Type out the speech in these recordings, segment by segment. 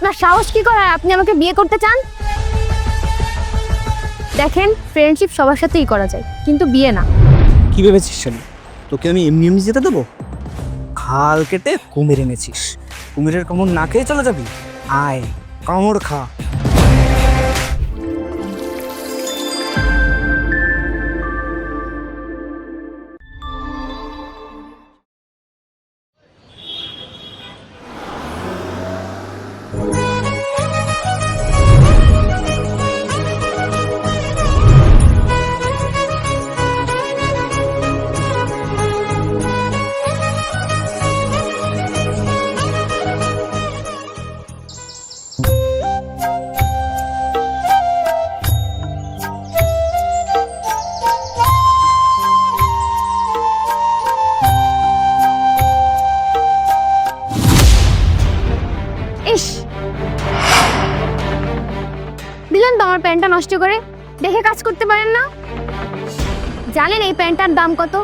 আপনার সাহস কি করে আর আপনি আমাকে বিয়ে করতে চান? দেখেন ফ্রেন্ডশিপ সবার সাথেই করা যায়, কিন্তু বিয়ে না। কি ভেবেছিস, শালি? তোকে আমি এমনি এমনি যেতে দেবো? খাল কেটে কুমির এনেছিস। কুমিরের কোমর না খেয়ে চলে যাবি? আয়, কামড় খা। কাজ করতে পারেন না? জানেন এই প্যান্টটার দাম কত?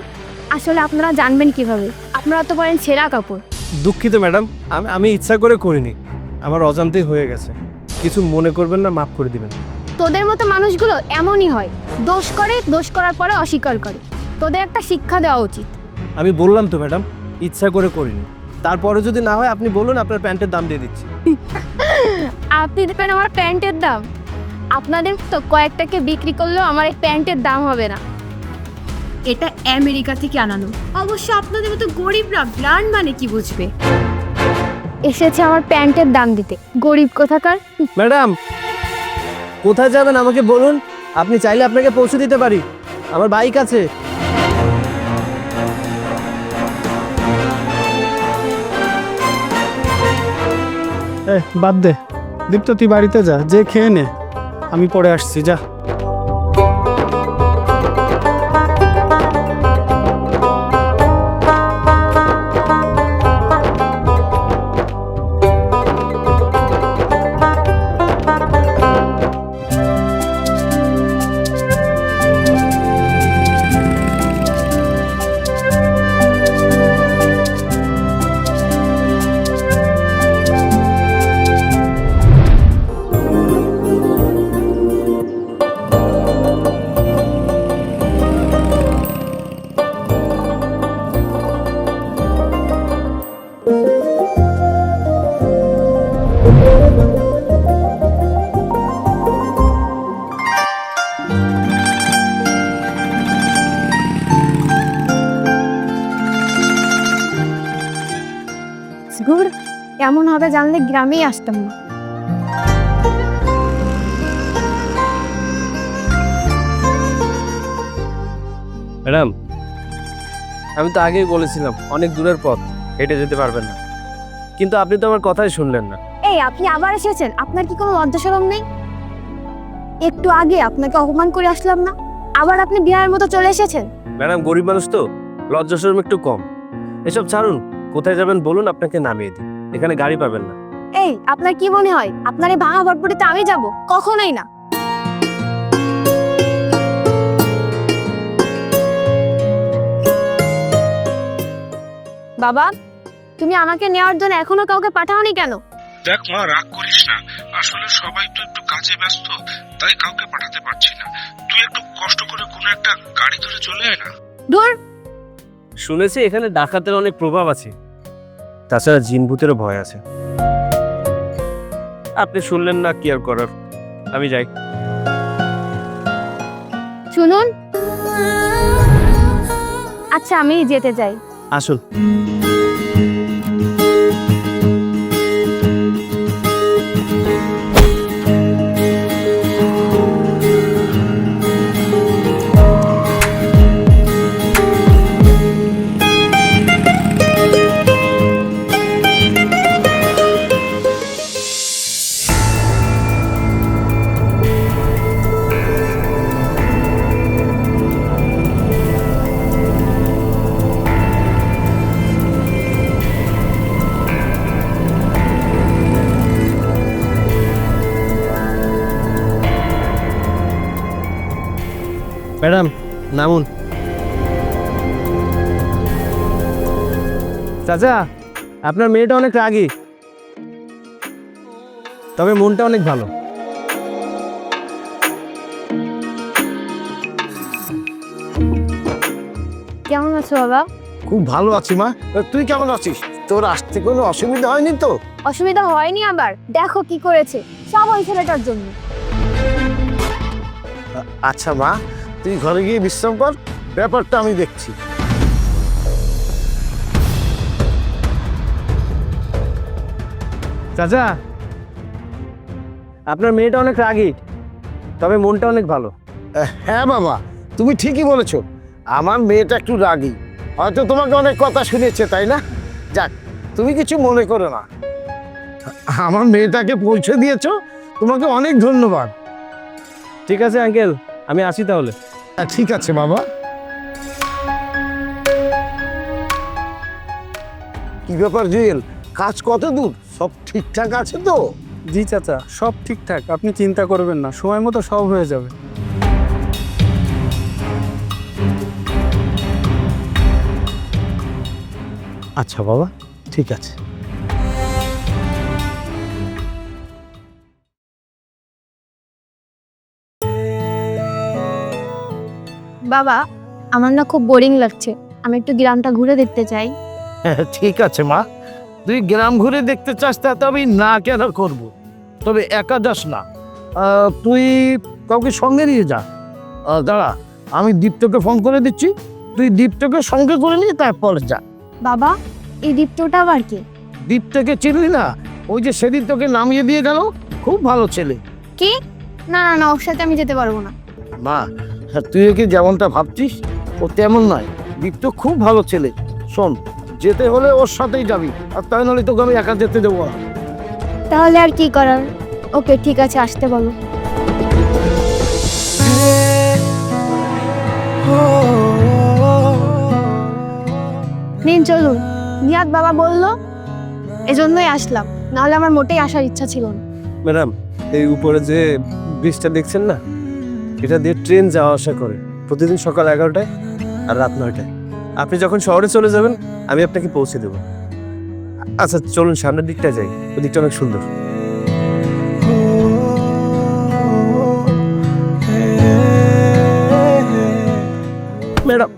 আসলে আপনারা জানবেন কীভাবে। আপনারা তো পরেন ছেঁড়া কাপড়। দুঃখিত ম্যাডাম। আমি আমি ইচ্ছা করে করিনি। আমার অজান্তেই হয়ে গেছে। কিছু মনে করবেন না মাফ করে দিবেন। তোদের মতো মানুষগুলো এমনই হয়। দোষ করে দোষ করার পরে অস্বীকার করে। তোদের একটা শিক্ষা দেওয়া উচিত। আমি বললাম তো ম্যাডাম ইচ্ছা করে করিনি। তারপরে যদি না হয় আপনি বলুন আপনার প্যান্টের দাম দিয়ে দিচ্ছি। আপনি দেবেন আমার প্যান্টের দাম। আপনাদের তো কয়েকটাকে বিক্রি করলেও আমার এই প্যান্টের দাম হবে না। এটা আমেরিকা থেকে আনানো। অবশ্য আপনাদের মতো গরিবরা ব্র্যান্ড মানে কি বুঝবে? এসেছে আমার প্যান্টের দাম দিতে। গরিব কোথাকার? ম্যাডাম কোথায় যাবেন আমাকে বলুন? আপনি চাইলে আপনাকে পৌঁছে দিতে পারি। আমার বাইক আছে। বাদ দে। দীপ্ত তুই বাড়িতে যা যে খেয়ে নে। আমি পরে আসছি যা। এমন হবে জানলে গ্রামেই আসতাম না। ম্যাডাম আমি তো আগেই বলেছিলাম অনেক দূরের পথ। হেঁটে যেতে পারবেন না। কিন্তু আপনি তো আমার কথাই শুনলেন না। এই আপনি আবার এসেছেন। আপনার কি কোনো লজ্জা শরম নেই? একটু আগে আপনাকে অপমান করে আসলাম না? আবার আপনি বিহারের মতো চলে এসেছেন? ম্যাডাম গরিব মানুষ তো। লজ্জা শরম একটু কম। এসব ছাড়ুন। কোথায় যাবেন বলুন আপনাকে নামিয়ে দিই। এখানে গাড়ি পাবেন না। এই আপনার কি মনে হয়? আপনার এই ভাঙা ভটভটিতে আমি যাব? কখনোই না। বাবা তুমি আমাকে নেওয়ার জন্য এখনও কাউকে পাঠাওনি কেন? দেখ মা রাগ করিস না। আসলে সবাই তো একটু কাজে ব্যস্ত তাই কাউকে পাঠাতে পারছি না। তুই একটু কষ্ট করে কোনো একটা গাড়ি ধরে চলে আয় না। দূর শুনেছি এখানে ডাকাতের অনেক প্রভাব আছে। তাছাড়া জিন ভূতেরও ভয় আছে। আপনি শুনলেন না কি আর করার? আমি যাই। শুনুন। আচ্ছা আমি যেতে চাই আসুন। ম্যাডাম নামুন। চাচা আপনার মেয়েটা অনেক রাগী। তবে মনটা অনেক ভালো। কেমন আছো বাবা? খুব ভালো আছি মা। তা তুই কেমন আছিস? তোর আসতে কোনো অসুবিধা হয়নি তো? অসুবিধা হয়নি আবার। দেখো কি করেছে। সব ওই ছেলেটার জন্য। আচ্ছা মা। তুই ঘরে গিয়ে বিশ্রাম কর ব্যাপারটা আমি দেখছি। চাচা আপনার মেয়েটা অনেক রাগী তবে মনটা অনেক ভালো। হ্যাঁ বাবা তুমি ঠিকই বলেছ। আমার মেয়েটা একটু রাগী। হয়তো তোমাকে অনেক কথা শুনেছে তাই না? যাক তুমি কিছু মনে করো না। আমার মেয়েটাকে পৌঁছে দিয়েছ তোমাকে অনেক ধন্যবাদ। ঠিক আছে আঙ্কেল আমি আসি তাহলে। ঠিক আছে বাবা। কি ব্যাপার জুয়েল? কাজ কত দূর? সব ঠিকঠাক আছে তো? জি চাচা সব ঠিকঠাক। আপনি চিন্তা করবেন না সময় মতো সব হয়ে যাবে। আচ্ছা বাবা ঠিক আছে। বাবা আমার না খুব বোরিং লাগছে। আমি একটু গ্রামটা ঘুরে দেখতে চাই। ঠিক আছে মা। তুই গ্রাম ঘুরে দেখতে চাস তা তো আমি না কেন করব? তবে একা যাস না। তুই কাউকে সঙ্গে নিয়ে যা। দাঁড়া আমি দীপ্তকে ফোন করে দিচ্ছি। তুই দীপ্তকে সঙ্গে করে নিয়ে তারপর যা। বাবা এই দীপ্তটা আবার কি? দীপ্তকে চিনলি না? ওই যে সেদিন তোকে নামিয়ে দিয়ে গেল। খুব ভালো ছেলে। কি? না না না ওর সাথে আমি যেতে পারব না। মা হ্যাঁ, তুই কি যেমনটা ভাবছিস ও তেমন নয়। দীপ্ত খুব ভালো ছেলে। শোন যেতে হলে ওর সাথেই যাবি আর তাই নাহলে তোকে আমি একা যেতে দেবো না। তাহলে আর কি করার? ওকে ঠিক আছে আসতে বলো। নিন চলুন। নিয়াদ বাবা বলল এজন্যই আসলাম। নাহলে আমার মোটেই আসার ইচ্ছা ছিল না। ম্যাডাম এই উপরে যে ব্রিজটা দেখছেন না এটা দিয়ে ট্রেন যাওয়া আসা করে। প্রতিদিন সকাল এগারোটায় আর রাত নয়টায়। আপনি যখন শহরে চলে যাবেন, আমি আপনাকে পৌঁছে দেবো। আচ্ছা চলুন, সামনের দিকটা যাই। ওই দিকটা অনেক সুন্দর। ম্যাডাম,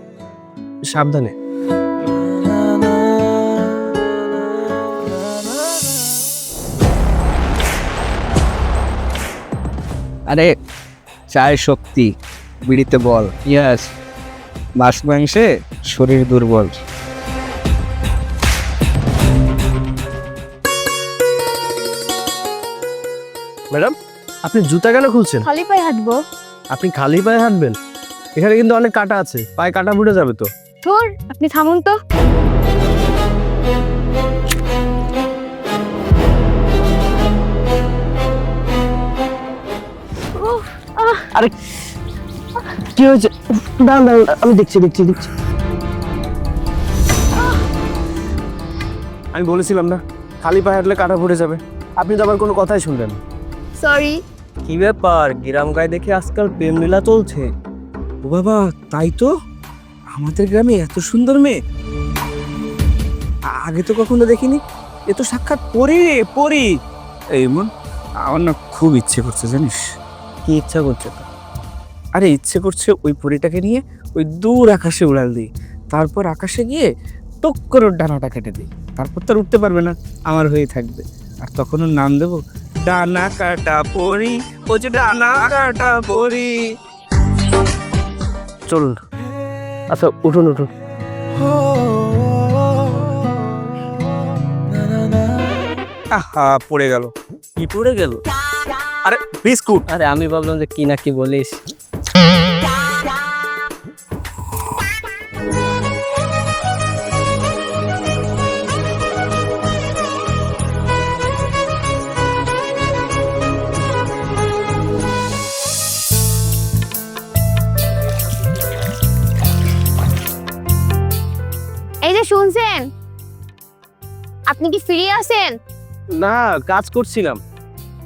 সাবধানে। আরে চায় শক্তি বিড়িতে বল। ইয়াস মাছ মাংসে শরীর দুর্বল। ম্যাডাম আপনি জুতা কেন খুলছেন? খালি পায়ে হাঁটবো। আপনি খালি পায়ে হাঁটবেন? এখানে কিন্তু অনেক কাটা আছে পায়ে কাটা ফুটে যাবে তো। ধুর আপনি থামুন তো। আহ, কি হয়েছে? দাঁড়ান দাঁড়ান আমি দেখছি দেখছি দেখছি। আমি বলেছিলাম না খালি পায়ে হাঁটলে কাটা ফুটে যাবে। আপনি তো আবার কোনো কথাই শুনলেন। না। সরি কি ব্যাপার? গ্রাম গায়ে দেখে আজকাল প্রেম লীলা চলছে। ও বাবা তাই তো? আমাদের গ্রামে এত সুন্দর মেয়ে। আগে তো কখনো দেখিনি। এ তো সাক্ষাৎ পরি রে পরি। এই মন আমার না খুব ইচ্ছে করছে জানিস? কি ইচ্ছা করছে তো? আরে ইচ্ছে করছে ওই পরিটাকে নিয়ে ওই দূর আকাশে উড়াল দিই। তারপর আকাশে গিয়ে টক করে ওর ডানাটা কেটে দিই। তারপর তো আর উঠতে পারবে না আমার হয়ে থাকবে। আর তখন ওর নাম দেবো ডানা কাটা পরি ও যে ডানা কাটা পরি। চলুন আচ্ছা উঠুন উঠুন। আহা পড়ে গেল। কি পড়ে গেল? আরে বিস্কুট। আরে আমি ভাবলাম যে কি না কি বলিস। শুনছেন? আপনি কি ফ্রি আছেন? না কাজ করছিলাম।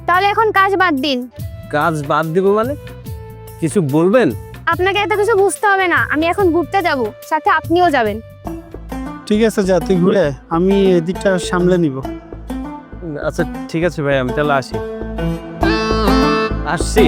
তাহলে এখন কাজ বাদ দিন। কাজ বাদ দিব মানে? কিছু বলবেন? আপনাকে এত কিছু বুঝতে হবে না। আমি এখন ঘুরতে যাব সাথে আপনিও যাবেন। ঠিক আছে যা তুই ঘুরে আমি এদিকটা সামলে নিব। আচ্ছা ঠিক আছে ভাই আমি তাহলে আসি। আসছি।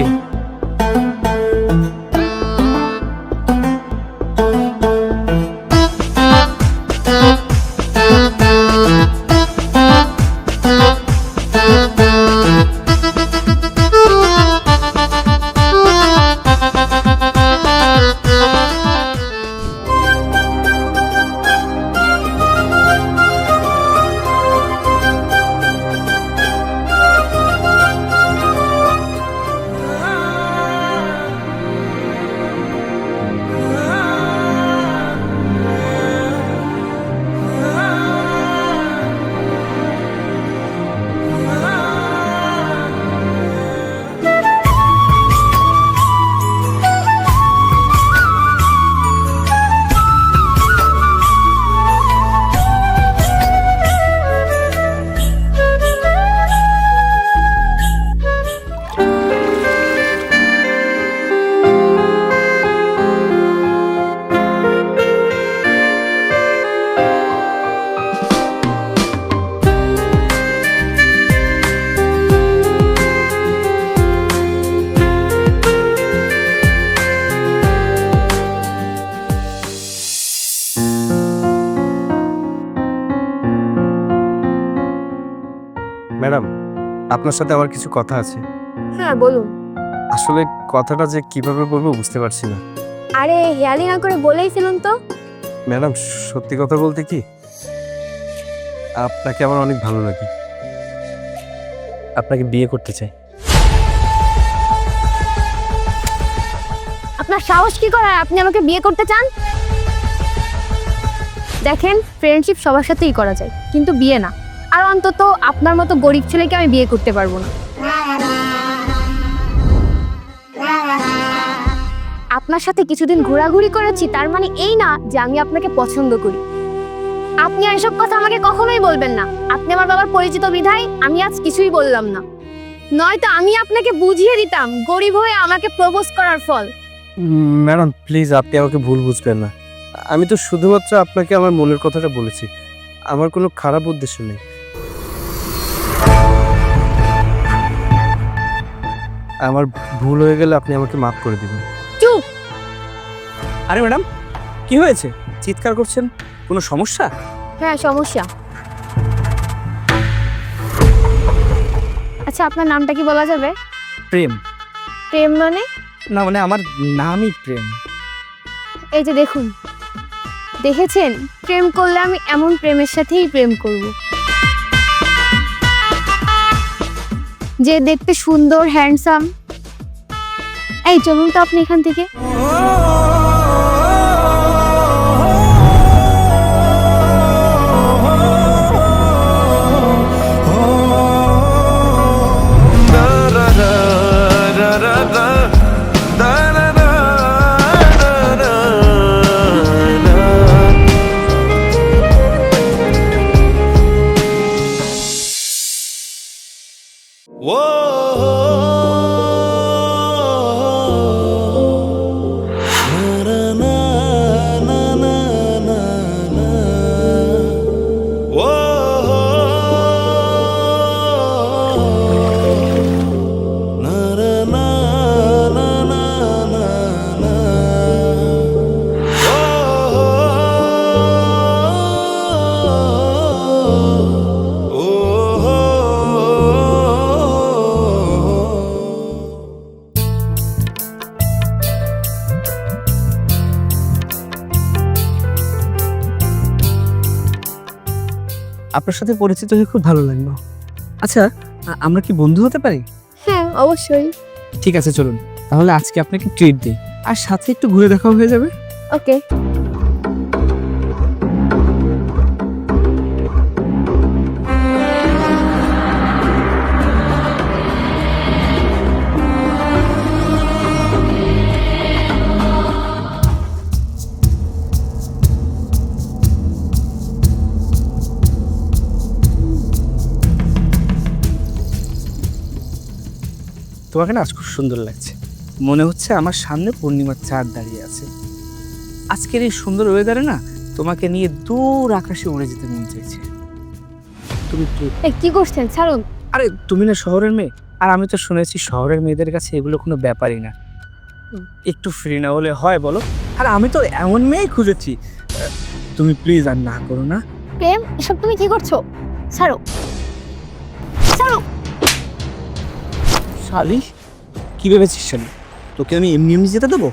আপনার সাথে আমার কিছু কথা আছে। হ্যাঁ বলুন। আসলে কথাটা যে কীভাবে বলব বুঝতে পারছি না। আরে হেয়ালি না করে বলেই বলেইছিলেন তো। ম্যাডাম সত্যি কথা বলতে কি আপনাকে আমার অনেক ভালো লাগে। আপনাকে বিয়ে করতে চাই। আপনার সাহস কি করে? আপনি আমাকে বিয়ে করতে চান? দেখেন ফ্রেন্ডশিপ সবার সাথেই করা যায় কিন্তু বিয়ে না। আর অন্তত আপনার মতো গরিব ছেলেকে আমি বিয়ে করতে পারব না। আপনার সাথে কিছুদিন ঘোরাঘুরি করেছি, তার মানে এই না যে আমি আপনাকে পছন্দ করি। আপনি এসব কথা আমাকে কখনোই বলবেন না। আপনি আমার বাবার পরিচিত বিধায় আমি আজ কিছুই বললাম না। নয়তো আমি আপনাকে বুঝিয়ে দিতাম গরিব হয়ে আমাকে প্রপোজ করার ফল। ম্যাডাম, প্লিজ আপনি আমাকে ভুল বুঝবেন না। আমি তো শুধুমাত্র আপনাকে আমার মনের কথাটা বলেছি। আমার কোনো খারাপ উদ্দেশ্য নেই। আমার ভুল হয়ে গেলে আপনি আমাকে মাফ করে দিবেন। চুপ! আরে ম্যাডাম কি হয়েছে? চিৎকার করছেন? কোনো সমস্যা? হ্যাঁ সমস্যা। আচ্ছা আপনার নামটা কি বলা যাবে? প্রেম। প্রেম মানে? না মানে আমার নামই প্রেম। এই যে দেখুন দেখেছেন? প্রেম করলে আমি এমন প্রেমের সাথেই প্রেম করব। যে দেখতে সুন্দর হ্যান্ডসাম এই চলুন তো আপনি এখান থেকে। আপনার সাথে পরিচিত হয়ে খুব ভালো লাগল। আচ্ছা আমরা কি বন্ধু হতে পারি? হ্যাঁ অবশ্যই। ঠিক আছে চলুন। তাহলে আজকে আপনাকে ট্রিট দিই। আর সাথে একটু ঘুরে দেখাও হয়ে যাবে। ওকে। তোমাকে না আজ খুব সুন্দর লাগছে। মনে হচ্ছে আমার সামনে পূর্ণিমার চাঁদ দাঁড়িয়ে আছে। আজকের এই সুন্দর ওয়েদারে না তোমাকে নিয়ে দূর আকাশে উড়ে যেতে মন চাইছে। তুমি কি? করছেন? ছাড়ুন। আরে তুমি না শহরের মেয়ে? আর আমি তো শুনেছি শহরের মেয়েদের কাছে এগুলো কোনো ব্যাপারই না। একটু ফ্রি না হলে হয় বলো? আর আমি তো এমন মেয়েই খুঁজেছি। তুমি প্লিজ আর না করো না। প্রেম এসব তুমি কি করছ? ছাড়ো। ছাড়ো। শালি কি ভেবেছিস শালি তোকে আমি এমনি এমনি যেতে দেবো?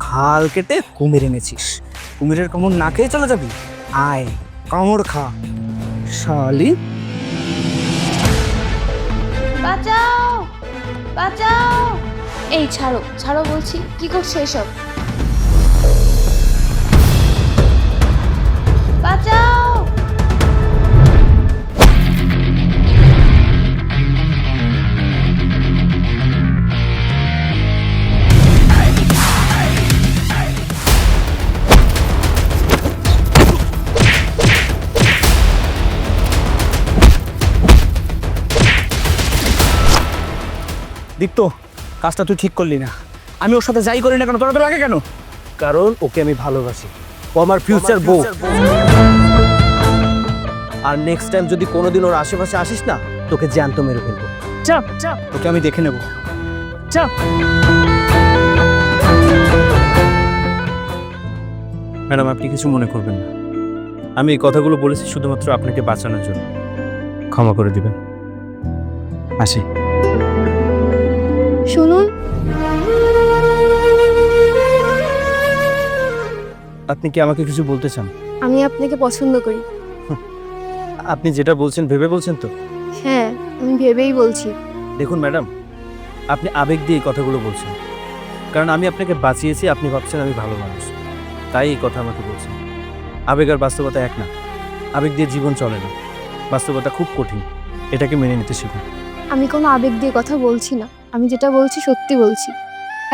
খাল কেটে কুমির এনেছিস। কুমিরের কামড় না খেয়ে চলে যাবি? আয় কামড় খা। শালি? বাঁচাও! বাঁচাও! এই ছাড়ো ছাড়ো বলছি কি করছ এসব? বাঁচাও! দীপ্ত কাজটা তুই ঠিক করলি না। আমি ওর সাথে যাই করি না কেন? তোরা তো লাগে কেন? কারণ ওকে আমি ভালোবাসি। ও আমার ফিউচার বউ। আর নেক্সট টাইম যদি কোনোদিন ওর আশেপাশে আসিস না তোকে জ্যান্ত মেরে ফেলব। চাপ চাপ। তোকে আমি দেখে নেব। চাপ। ম্যাডাম আপনি কিছু মনে করবেন না। আমি এই কথাগুলো বলেছি শুধুমাত্র আপনাকে বাঁচানোর জন্য। ক্ষমা করে দিবেন। আসি। শুনুন। আপনি কি আমাকে কিছু বলতে চান? আমি আপনাকে পছন্দ করি। আপনি যেটা বলছেন ভেবে বলছেন তো? হ্যাঁ আমি ভেবেই বলছি। দেখুন ম্যাডাম আপনি আবেগ দিয়ে এই কথাগুলো বলছেন। কারণ আমি আপনাকে বাঁচিয়েছি আপনি ভাবছেন আমি ভালো মানুষ। তাই এই কথা আমাকে বলছেন। আবেগ আর বাস্তবতা এক না। আবেগ দিয়ে জীবন চলে না। বাস্তবতা খুব কঠিন। এটাকে মেনে নিতে শিখুন। আমি কোনো আবেগ দিয়ে কথা বলছি না। আমি যেটা বলছি সত্যি বলছি।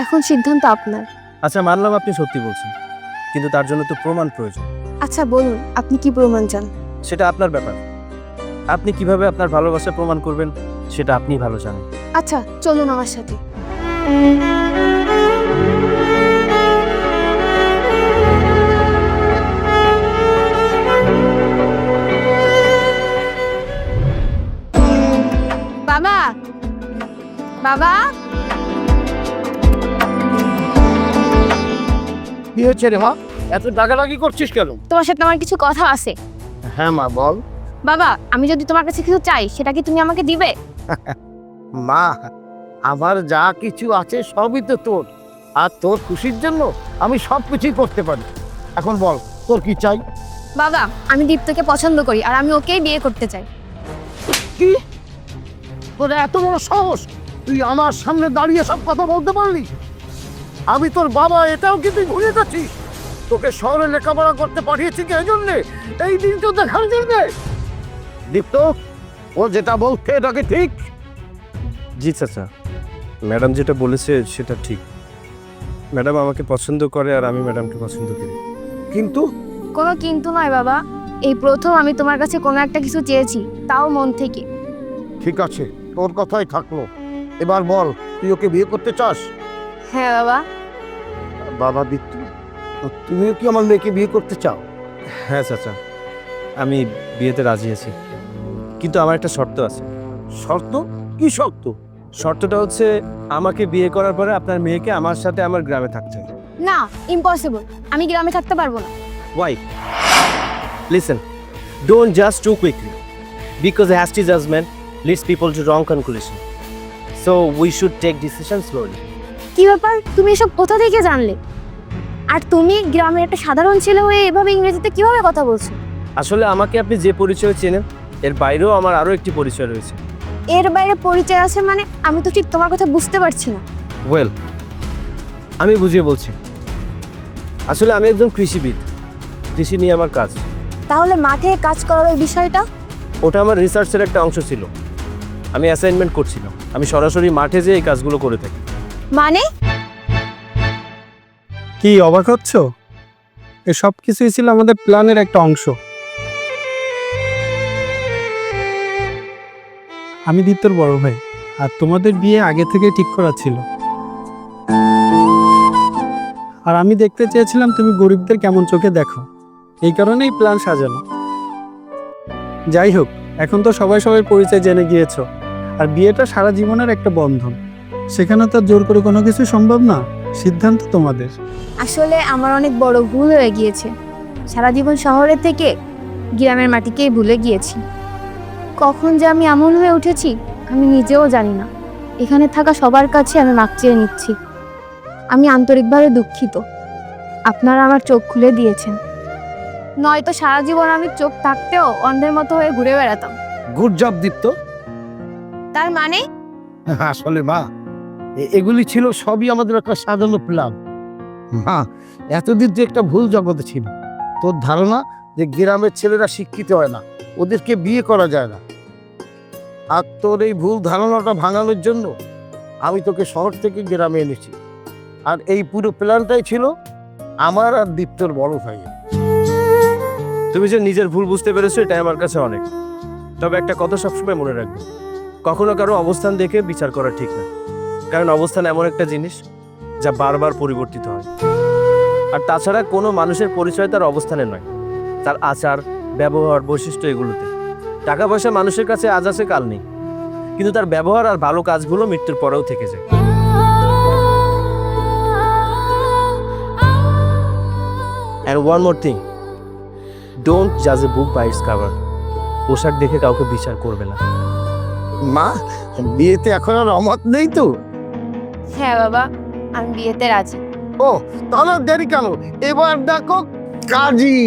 এখন সিদ্ধান্ত আপনার। আচ্ছা মানলাম আপনি সত্যি বলছেন কিন্তু তার জন্য তো প্রমাণ প্রয়োজন। আচ্ছা বলুন আপনি কি প্রমাণ চান? সেটা আপনার ব্যাপার। আপনি কীভাবে আপনার ভালোবাসা প্রমাণ করবেন সেটা আপনি ভালো জানেন। আচ্ছা চলুন আমার সাথে। বাবা বাবা। কি হয়েছে রে মা? এত ডাকাডাকি করছিস কেন? তোমার সাথে আমার কিছু কথা আছে। হ্যাঁ মা বল। বাবা আমি যদি তোমার কাছে কিছু চাই সেটা কি তুমি আমাকে দিবে? মা আমার যা কিছু আছে সবই তো তোর। আর তোর খুশির জন্য আমি সব কিছুই করতে পারি। এখন বল তোর কি চাই? বাবা আমি দীপ্তকে পছন্দ করি আর আমি ওকেই বিয়ে করতে চাই। কি? তোর এত বড় সাহস? তুই আমার সামনে দাঁড়িয়ে সব কথা বলতে পারলি? আমি তোর বাবা এটাও কি তুই ভুলে যাচ্ছিস তোকে শহরে লেখাপড়া করতে পাঠিয়েছি কি এই জন্যে এই দিন তো দেখার জন্যে। দীপ্ত ও যেটা বলছে এটা কি ঠিক? জি চাচা ম্যাডাম যেটা বলেছে সেটা ঠিক। ম্যাডাম আমাকে পছন্দ করে আর আমি ম্যাডামকে পছন্দ করি। কিন্তু? কোনো কিন্তু নয় বাবা। এই প্রথম আমি তোমার কাছে কোনো একটা কিছু চেয়েছি তাও মন থেকে। ঠিক আছে তোর কথাই থাকল। এবার বল তুই ওকে বিয়ে করতে চাস? হ্যাঁ বাবা। বাবা দীপ্ত তুমিও কি আমার মেয়েকে বিয়ে করতে চাও? হ্যাঁ চাচা। আমি বিয়েতে রাজি আছি। কিন্তু আমার একটা শর্ত আছে। শর্ত? কি শর্ত? শর্তটা হচ্ছে আমাকে বিয়ে করার পরে আপনার মেয়েকে আমার সাথে আমার গ্রামে থাকতে হবে। না ইম্পসিবল আমি গ্রামে থাকতে পারব না। Why? Listen, don't judge too quickly. Because hasty judgement leads people to wrong conclusion. So we should take decisions slowly. কি ব্যাপার? তুমি এসব কোথা থেকে জানলে? আর তুমি গ্রামের একটা সাধারণ ছেলে হয়ে এভাবে ইংরেজিতে কীভাবে কথা বলছো? আসলে আমাকে আপনি যে পরিচয় চেনেন এর বাইরেও আমার আরও একটি পরিচয় রয়েছে। এর বাইরে পরিচয় আছে মানে আমি তো ঠিক তোমার কথা বুঝতে পারছি না। ওয়েল আমি বুঝিয়ে বলছি। আসলে আমি একজন কৃষিবিদ। কৃষি নিয়ে আমার কাজ। তাহলে মাঠে কাজ করার ওই বিষয়টা? ওটা আমার রিসার্চের একটা অংশ ছিল। আমি অ্যাসাইনমেন্ট করছিলাম। আমি সরাসরি মাঠে যেয়ে এই কাজগুলো করে থাকি। মানে? কি অবাক হচ্ছ? এ সব কিছুই ছিল আমাদের প্ল্যানের একটা অংশ। আমি দীপ্তর বড় ভাই আর তোমাদের বিয়ে আগে থেকে ঠিক করা ছিল। আর আমি দেখতে চেয়েছিলাম তুমি গরিবদের কেমন চোখে দেখো। এই কারণেই প্ল্যান সাজানো। যাই হোক এখন তো সবাই সবাই পরিচয় জেনে গিয়েছো। আর বিয়েটা সারা জীবনের একটা বন্ধন। সেখানে তো আর জোর করে কোনো কিছু সম্ভব না। সিদ্ধান্ত তোমাদের। আসলে আমার অনেক বড় ভুল হয়ে গিয়েছে। সারা জীবন শহরের থেকে গ্রামের মাটিকেই ভুলে গিয়েছি। কখন যে আমি এমন হয়ে উঠেছি আমি নিজেও জানি না। এখানে থাকা সবার কাছে আমি মাপ চেয়ে নিচ্ছি। আমি আন্তরিকভাবে দুঃখিত। আপনারা আমার চোখ খুলে দিয়েছেন। নয়তো সারা জীবন আমি চোখ থাকতেও অন্ধের মতো হয়ে ঘুরে বেড়াতাম। Good job Dipto. তার মানে? আসলে মা এগুলি ছিল সবই আমাদের একটা সাজানো প্ল্যান। মা, এতদিন যে একটা ভুল জগতে ছিল। তোর ধারণা যে গ্রামের ছেলেরা শিক্ষিত হয় না, ওদেরকে বিয়ে করা যায় না। আর তোর এই ভুল ধারণাটা ভাঙানোর জন্য আমি তোকে শহর থেকে গ্রামে এনেছি। আর এই পুরো প্ল্যানটাই ছিল আমার আর দীপ্তর বড় ভাই তুমি যে নিজের ভুল বুঝতে পেরেছ, এটাই আমার কাছে অনেক। তবে একটা কথা সবসময় মনে রাখবে। কখনো কারও অবস্থান দেখে বিচার করা ঠিক না। কারণ অবস্থান এমন একটা জিনিস যা বারবার পরিবর্তিত হয়। আর তাছাড়া কোনো মানুষের পরিচয় তার অবস্থানে নয়। তার আচার, ব্যবহার, বৈশিষ্ট্য এগুলোতে। টাকা পয়সা মানুষের কাছে আজ আছে, কাল নেই। কিন্তু তার ব্যবহার আর ভালো কাজগুলো মৃত্যুর পরেও থেকে যায়। And one more thing don't জাজ a book by its cover পোশাক দেখে কাউকে বিচার করবে না। মা বিয়েতে এখন আর অমত নেই তো? হ্যাঁ বাবা আমি বিয়েতে রাজি। ও তাহলে দেরি কেন? এবার দেখো কাজী।